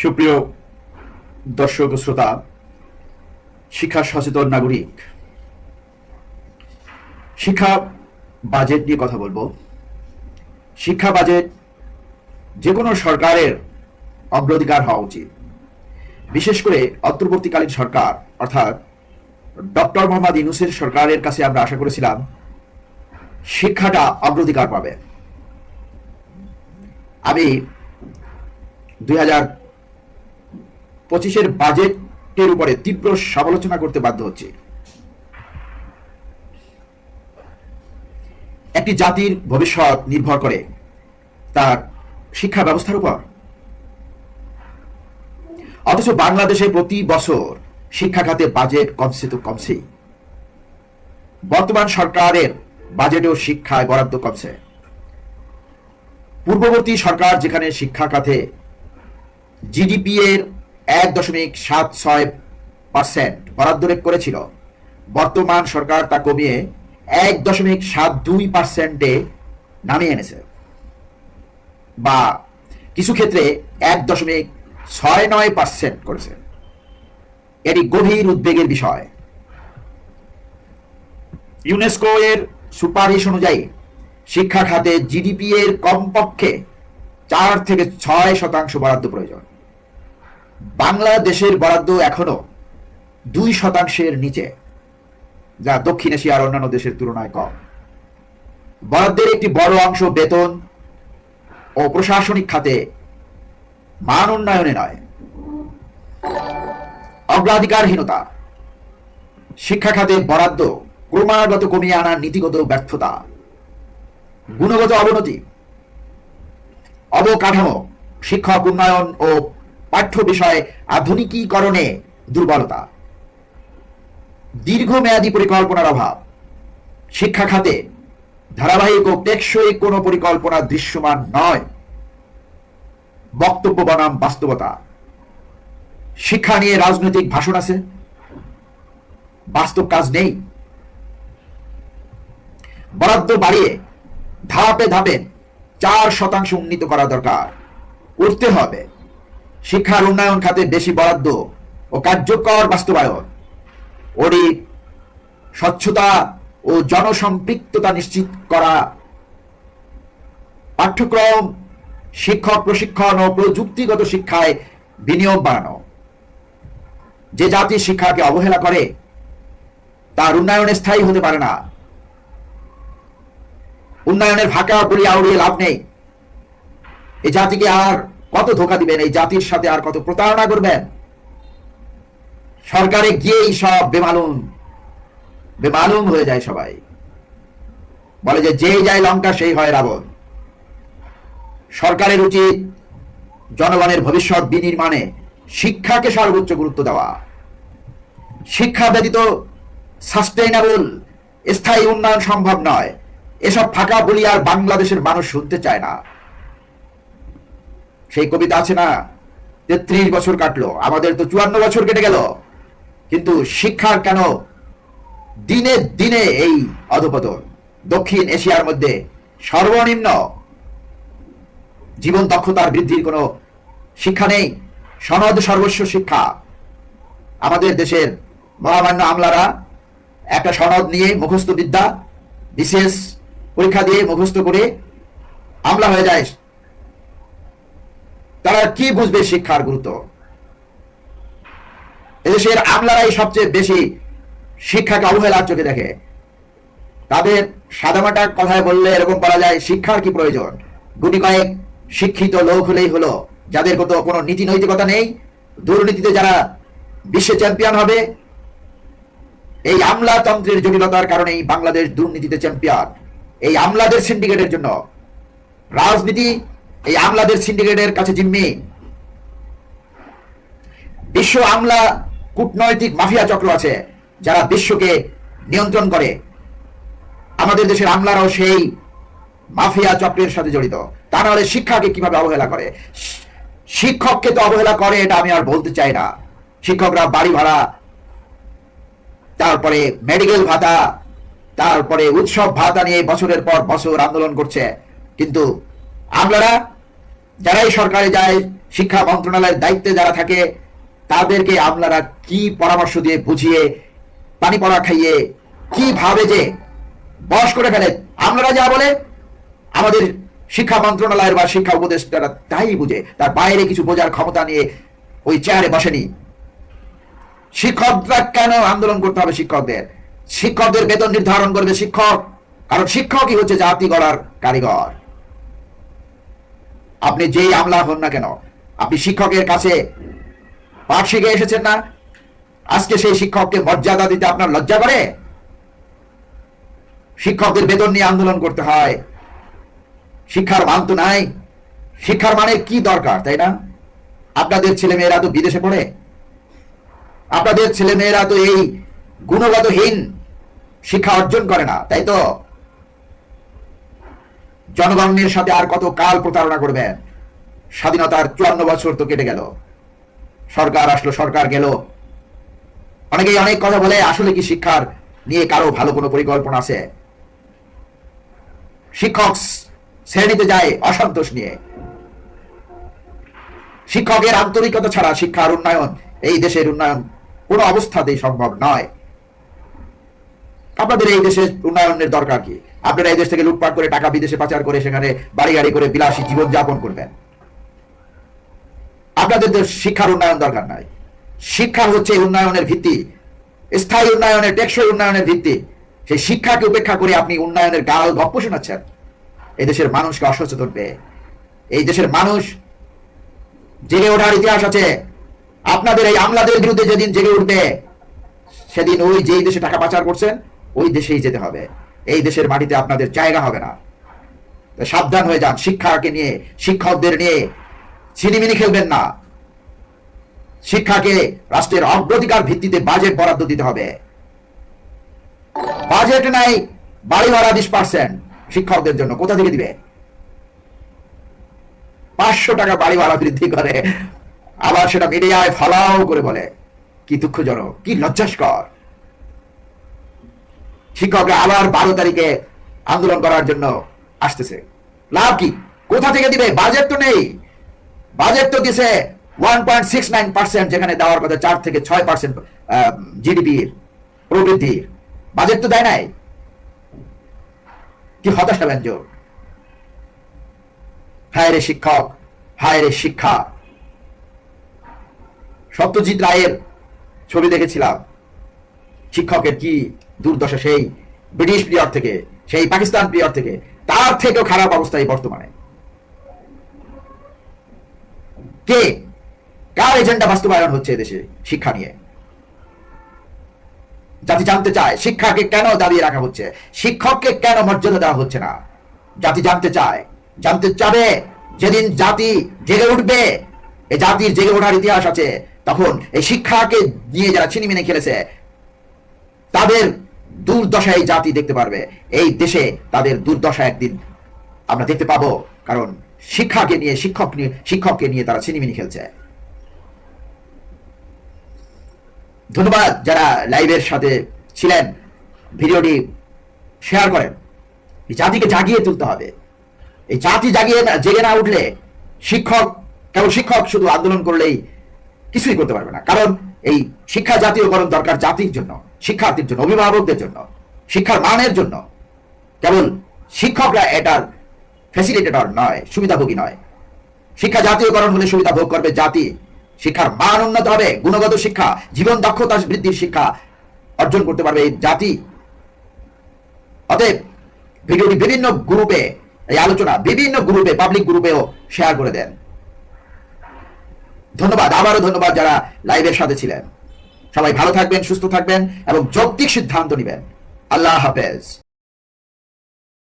সুপ্রিয় দর্শক শ্রোতা, শিক্ষা সচেতন নাগরিক, শিক্ষা বাজেট নিয়ে কথা বলব। শিক্ষা বাজেট যে কোনো সরকারের অগ্রাধিকার হওয়া উচিত। বিশেষ করে অন্তর্বর্তীকালীন সরকার, অর্থাৎ ডক্টর মোহাম্মদ ইউনুসের সরকারের কাছে আমরা আশা করেছিলাম শিক্ষাটা অগ্রাধিকার পাবে। আমি দুই হাজার পঁচিশের বাজেটের উপরে তীব্র সমালোচনা করতে বাধ্য হচ্ছে। একটি জাতির ভবিষ্যৎ নির্ভর করে তার শিক্ষা ব্যবস্থার উপর। অথচ বাংলাদেশে প্রতি বছর শিক্ষা খাতে বাজেট কমছে তো কমছেই। বর্তমান সরকারের বাজেটেও শিক্ষায় বরাদ্দ কমছে। পূর্ববর্তী সরকার যেখানে শিক্ষা খাতে জিডিপি এর এক দশমিক সাত ছয় পার্সেন্ট বরাদ্দ করেছিল। বর্তমান সরকার তা কমিয়ে এক দশমিক সাত দুই পার্সেন্টে নামিয়ে এনেছে। বা কিছু ক্ষেত্রে এক দশমিক ছয় নয় পার্সেন্ট করেছে। এটি গভীর উদ্বেগের বিষয়। ইউনেস্কো এর সুপারিশ অনুযায়ী শিক্ষা খাতে জিডিপি এর কমপক্ষে চার থেকে ছয় শতাংশ বরাদ্দ প্রয়োজন। বাংলাদেশের বরাদ্দ এখনও দুই শতাংশের নিচে, যা দক্ষিণ এশিয়ার অন্যান্য দেশের তুলনায় কম। বরাদ্দের একটি বড় অংশ বেতন ও প্রশাসনিক খাতে মান উন্নয়নে নয়। অগ্রাধিকারহীনতা, শিক্ষা খাতে বরাদ্দ ক্রমাগত কমিয়ে আনার নীতিগত ব্যর্থতা, গুণগত অবনতি, অবকাঠামো, শিক্ষক উন্নয়ন ও পাঠ্য বিষয়ে আধুনিকীকরণে দুর্বলতা। দীর্ঘমেয়াদী পরিকল্পনার অভাব। শিক্ষা খাতে ধারাবাহিক ও টেকসই কোনো পরিকল্পনা দৃশ্যমান নয়। বক্তব্য বনাম বাস্তবতা। শিক্ষা নিয়ে রাজনৈতিক ভাষণ আছে। বাস্তব কাজ নেই। বরাদ্দ বাড়িয়ে ধাপে ধাপে চার শতাংশ উন্নীত করা দরকার। করতে হবে। শিক্ষার উন্নয়ন খাতে বেশি বরাদ্দ ও কার্যকর বাস্তবায়ন। অডিট স্বচ্ছতা ও জনসম্পৃক্ততা নিশ্চিত করা। পাঠ্যক্রম, শিক্ষক প্রশিক্ষণ ও প্রযুক্তিগত শিক্ষায় বিনিয়োগ বাড়ানো। যে জাতি শিক্ষাকে অবহেলা করে, তার উন্নয়নে স্থায়ী হতে পারে না। উন্নয়নের ভাকা বলি আউড়িয়ে লাভ নেই। এই জাতিকে আর কত ধোকা দিবেন এই জাতির সাথে আর কত প্রতারণা করবেন? সরকারে গিয়েই সব বেমালুম বেমালুম হয়ে যায় সবাই। বলে যে যেই যায় লঙ্কা, সেই হয় রাবণ। সরকারের উচিত জনগণের ভবিষ্যৎ বিনির্মাণে শিক্ষাকে সর্বোচ্চ গুরুত্ব দেওয়া। শিক্ষা ব্যতীত সাস্টেইনেবল স্থায়ী উন্নয়ন সম্ভব নয়। এসব ফাঁকা বলি আর বাংলাদেশের মানুষ শুনতে চায় না। সেই কবিতা আছে না? তেত্রিশ বছর কাটলো, আমাদের তো চুয়ান্ন বছর কেটে গেল। কিন্তু শিক্ষার কেন দিনে দিনে এই অধপতন? দক্ষিণ এশিয়ার মধ্যে সর্বনিম্ন জীবন দক্ষতার বৃদ্ধির কোনো শিক্ষা নেই? সনদ সর্বস্ব শিক্ষা। আমাদের দেশের মহামান্য আমলারা একটা সনদ নিয়ে মুখস্থ বিদ্যা, বিশেষ পরীক্ষা দিয়ে মুখস্থ করে আমলা হয়ে যায় তারা কি বুঝবে শিক্ষার গুরুত্ব? এদেশের আমলারাই সবচেয়ে বেশি শিক্ষাকে অবহেলার চোখে দেখে। তাদের সাদামাটা কথায় বললে এরকম বলা যায়, শিক্ষার কি প্রয়োজন? গুটি কয়েক শিক্ষিত লোক হলেই হলো, যাদের কত কোনো নীতি নৈতিকতা নেই। দুর্নীতিতে যারা বিশ্বে চ্যাম্পিয়ন হবে, এই আমলাতন্ত্রের জটিলতার কারণেই বাংলাদেশ দুর্নীতিতে চ্যাম্পিয়ন। এই আমলাদের সিন্ডিকেটের জন্য রাজনীতি এই আমলাদের সিন্ডিকেটের কাছে জিম্মি। বিশ্ব আমলা কূটনৈতিক মাফিয়া চক্র আছে, যারা বিশ্বকে নিয়ন্ত্রণ করে। আমাদের দেশের আমলারাও সেই মাফিয়া চক্রের সাথে জড়িত। তা নাহলে শিক্ষাকে কীভাবে অবহেলা করে? শিক্ষককে তো অবহেলা করে, এটা আমি আর বলতে চাই না। শিক্ষকরা বাড়ি ভাড়া, তারপরে মেডিকেল ভাতা, তারপরে উৎসব ভাতা নিয়ে বছরের পর বছর আন্দোলন করছে। কিন্তু আমলারা যারাই সরকারে যায়, শিক্ষা মন্ত্রণালয়ের দায়িত্বে যারা থাকে, তাদেরকে আমলারা কি পরামর্শ দিয়ে বুঝিয়ে পানি পড়া খাইয়ে কি ভাবে যে বস করে ফেলে আমলারা যা বলে, আমাদের শিক্ষা মন্ত্রণালয়ের বা শিক্ষা উপদেষ্টারা তাই বুঝে। তার বাইরে কিছু বোঝার ক্ষমতা নিয়ে ওই চেয়ারে বসেনি। শিক্ষকরা কেন আন্দোলন করতে হবে শিক্ষকদের? শিক্ষকদের বেতন নির্ধারণ করবে শিক্ষক, কারণ শিক্ষকই হচ্ছে জাতি গড়ার কারিগর। আপনি যেই আমলা হন না কেন, আপনি শিক্ষকের কাছে পাঠ শিখে এসেছেন না? আজকে সেই শিক্ষককে মর্যাদা দিতে আপনার লজ্জা করে? শিক্ষকদের বেতন নিয়ে আন্দোলন করতে হয়। শিক্ষার মান তো নাই। শিক্ষার মানে কি দরকার, তাই না? আপনাদের ছেলে মেয়েরা তো বিদেশে পড়ে। আপনাদের ছেলে মেয়েরা তো এই গুণগতহীন শিক্ষা অর্জন করে না, তাই তো? জনগণের সাথে আর কত কাল প্রতারণা করবেন? স্বাধীনতার চুয়ান্ন বছর তো কেটে গেল। সরকার আসলো, সরকার গেল। অনেকেই অনেক কথা বলে, আসলে কি শিক্ষার নিয়ে কারও ভালো কোনো পরিকল্পনা আছে? শিক্ষক শ্রেণীতে যায় অসন্তোষ নিয়ে। শিক্ষকের আন্তরিকতা ছাড়া শিক্ষার উন্নয়ন, এই দেশের উন্নয়ন কোনো অবস্থাতেই সম্ভব নয়। আপনাদের এই দেশের উন্নয়নের দরকার কি? আপনারা এই দেশ থেকে লুটপাট করে টাকা বিদেশে পাচার করে সেখানে বাড়ি গাড়ি করে বিলাসী জীবন যাপন করবেন। আপনাদের শিক্ষার উন্নয়ন দরকার নাই। শিক্ষা হচ্ছে উন্নয়নের ভিত্তি। স্থায়ী উন্নয়নের, টেকসই উন্নয়নের ভিত্তি। সেই শিক্ষাকে উপেক্ষা করে আপনি উন্নয়নের গাল গপ্প শোনাচ্ছেন। এই দেশের মানুষকে অসচেতন পেয়ে। এই দেশের মানুষ জেগে ওঠার ইতিহাস আছে। আপনাদের এই আমলাদের বিরুদ্ধে যেদিন জেগে উঠবে, সেদিন ওই যেই দেশে টাকা পাচার করছেন, ওই দেশেই যেতে হবে। এই দেশের মাটিতে আপনাদের জায়গা হবে না। সাবধান হয়ে যান, শিক্ষাকে নিয়ে, শিক্ষকদের নিয়ে ছিনিমিনি খেলবেন না। শিক্ষাকে রাষ্ট্রের অগ্রাধিকার ভিত্তিতে বাজেট বরাদ্দ দিতে হবে। বাজেট নাই, বাড়ি ভাড়া বিশ পার্সেন্ট শিক্ষকদের জন্য, কোথা থেকে দিবে? পাঁচশো টাকা বাড়ি ভাড়া বৃদ্ধি করে, আবার সেটা মিডিয়ায় ফলাও করে বলে। কি দুঃখজনক, কি লজ্জাস্কর। শিক্ষকরা আবার বারো তারিখে আন্দোলন করার জন্য আসতেছে। লাভ কি? কোথা থেকে দিবে? বাজেট তো নেই। বাজেট তো দিছে ওয়ান যেখানে দেওয়ার কথা চার থেকে ছয় পার্সেন্ট জিডিপির প্রবৃদ্ধির। বাজেট তো দেয় নাই। কি হতাশা ব্যঞ্জক হায় রে শিক্ষক, হায় রে শিক্ষা। সত্যজিৎ রায়ের ছবি দেখেছিলাম। শিক্ষকের কি দুর্দশা সেই ব্রিটিশ পিরিয়ড থেকে, সেই পাকিস্তান পিরিয়ড থেকে, তার থেকেও খারাপ অবস্থা এই বর্তমানে। কে? কার এজেন্ডা বাস্তবায়ন হচ্ছে দেশে শিক্ষা নিয়ে? জাতি জানতে চায়, শিক্ষাকে কেন দাবিয়ে রাখা হচ্ছে? শিক্ষককে কেন মর্যাদা দেওয়া হচ্ছে না? জাতি জানতে চায়, জানতে চাবে, যেদিন জাতি জেগে উঠবে এই জাতির জেগে ওঠার ইতিহাস আছে, তখন এই শিক্ষাকে নিয়ে যারা ছিনিমিনি খেলেছে, তাদের দুর্দশা এই জাতি দেখতে পারবে। এই দেশে তাদের দুর্দশা একদিন আমরা দেখতে পাবো, কারণ শিক্ষাকে নিয়ে, শিক্ষক নিয়ে, শিক্ষককে নিয়ে তারা ছিনিমিনি খেলছে। ধন্যবাদ যারা লাইভের সাথে ছিলেন, ভিডিওটি শেয়ার করেন। এই জাতিকে জাগিয়ে তুলতে হবে। এই জাতি জাগিয়ে না, জেগে না উঠলে শিক্ষক, কেবল শিক্ষক শুধু আন্দোলন করলেই কিছুই করতে পারবে না। কারণ এই শিক্ষা জাতীয়করণ দরকার জাতির জন্য। শিক্ষার্থীর জন্য, অভিভাবকদের জন্য, শিক্ষার মানের জন্য। কেবল শিক্ষকরা এটার ফ্যাসিলিটেটর নয়, সুবিধাভোগী নয়। শিক্ষা জাতীয়করণ হলে সুবিধা ভোগ করবে জাতি। শিক্ষার মান উন্নত হবে, গুণগত শিক্ষা, জীবন দক্ষতা বৃদ্ধির শিক্ষা অর্জন করতে পারবে এই জাতি। অতএব ভিডিওটি বিভিন্ন গ্রুপে, এই আলোচনা বিভিন্ন গ্রুপে পাবলিক গ্রুপেও শেয়ার করে দেন। ধন্যবাদ, আবারও ধন্যবাদ যারা লাইভের সাথে ছিলেন। সবাই ভালো থাকবেন সুস্থ থাকবেন এবং যৌক্তিক সিদ্ধান্ত নেবেন। আল্লাহ হাফেজ।